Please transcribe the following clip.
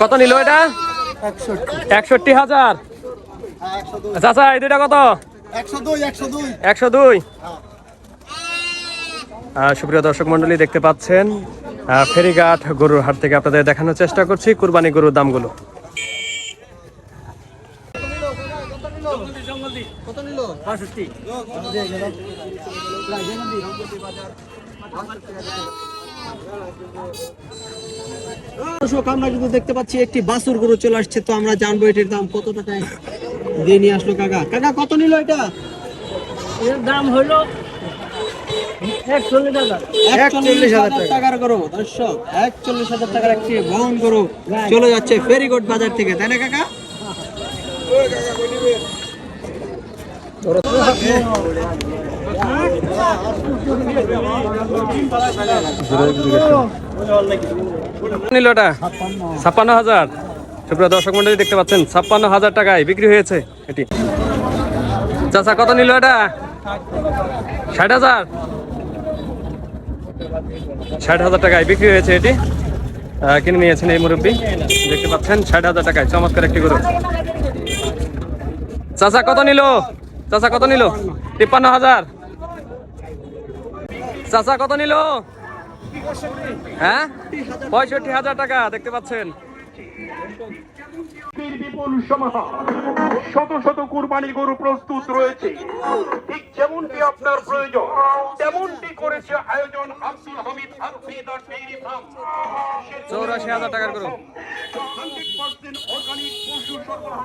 কত নিল এটা? একষট্টি হাজার। চাচা, এই দুইটা কত? একশো দুই। সুপ্রিয় দর্শক মন্ডলী দেখতে পাচ্ছেন ফেরিঘাট গরুর হাট থেকে আপনাদের দেখানোর চেষ্টা করছি কুরবানি গরুর দামগুলো। কত দর্শক আমরা কিন্তু দেখতে পাচ্ছি একটি বাসুর গরু চলে আসছে। তো আমরা জানব এটির দাম কত টাকায় দিয়ে নিয়ে আসলো কাকা। কাকা কত নিল এটা? এর দাম হলো একচল্লিশ হাজার। হাজার টাকার গরু দর্শক একচল্লিশ হাজার টাকার একটি বহন গরু চলে যাচ্ছে ফেরিগোট বাজার থেকে তাই না কাকা? এটা ছাপ্পান্ন হাজার। সুপ্রিয় দর্শক মন্ডলী, দেখতে পাচ্ছেন, ছাপ্পান্ন হাজার টাকায় বিক্রি হয়েছে এটি। চাচা, কত নিল এটা? ষাট হাজার। ষাট হাজার টাকায় বিক্রি হয়েছে এটি। কিনে নিয়েছেন এই মুরব্বী। দেখতে পাচ্ছেন, ষাট হাজার টাকায় চমৎকার একটি গরু। চাচা, কত নিল? চাচা, কত নিল? তিপ্পান্ন হাজার। চাচা কত নিল? হ্যাঁ? পঁয়ষট্টি হাজার টাকা দেখতে পাচ্ছেন। বিপুল সমাহার। শত শত কুরবানি গরু প্রস্তুত রয়েছে। ঠিক যেমনটি আপনার প্রয়োজন তেমনটি করেছে আয়োজন আব্দুল হামিদ ডেইরি ফার্ম। চৌরাশি হাজার টাকার গরু। হান্ড্রেড পার্সেন্ট অর্গানিক পশু সরবরাহ